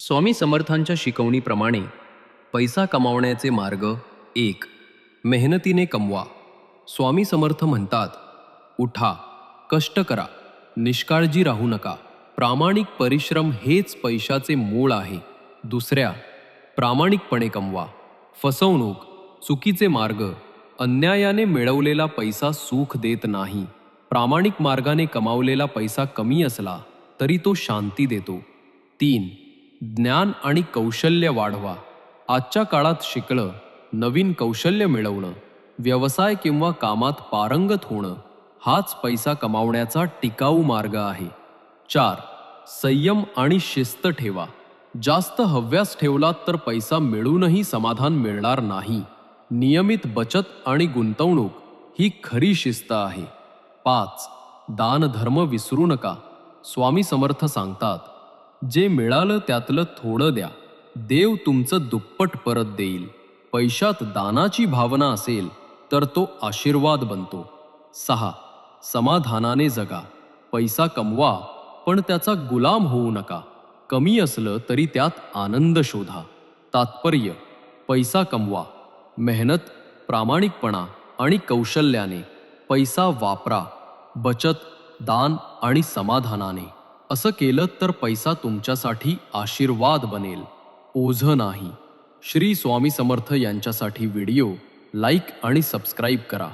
स्वामी समर्थांच्या शिकवणीप्रमाणे पैसा कमावण्याचे मार्ग एक. मेहनतीने कमवा. स्वामी समर्थ म्हणतात उठा कष्ट करा निष्काळजी राहू नका. प्रामाणिक परिश्रम हेच पैशाचे मूळ आहे. दुसऱ्या प्रामाणिकपणे कमवा. फसवणूक चुकीचे मार्ग अन्यायाने मिळवलेला पैसा सुख देत नाही. प्रामाणिक मार्गाने कमावलेला पैसा कमी असला तरी तो शांती देतो. तीन. ज्ञान आणि कौशल्य वाढवा. आजच्या काळात शिकणं नवीन कौशल्य मिळवणं व्यवसाय किंवा कामात पारंगत होणं हाच पैसा कमावण्याचा टिकाऊ मार्ग आहे. चार संयम आणि शिस्त ठेवा. जास्त हव्यास ठेवलात तर पैसा मिळूनही समाधान मिळणार नाही. नियमित बचत आणि गुंतवणूक ही खरी शिस्त आहे. पाच दानधर्म विसरू नका. स्वामी समर्थ सांगतात जे मिळालं त्यातलं थोडं द्या. देव तुमचं दुप्पट परत देईल. पैशात दानाची भावना असेल तर तो आशीर्वाद बनतो. सहा. समाधानाने जगा. पैसा कमवा पण त्याचा गुलाम होऊ नका. कमी असलं तरी त्यात आनंद शोधा. तात्पर्य पैसा कमवा. मेहनत प्रामाणिकपणा आणि कौशल्याने. पैसा वापरा. बचत दान आणि समाधानाने. असं केलं तर पैसा तुमच्यासाठी आशीर्वाद बनेल. ओझं नाही. श्री स्वामी समर्थ यांच्यासाठी व्हिडिओ लाईक आणि सबस्क्राईब करा.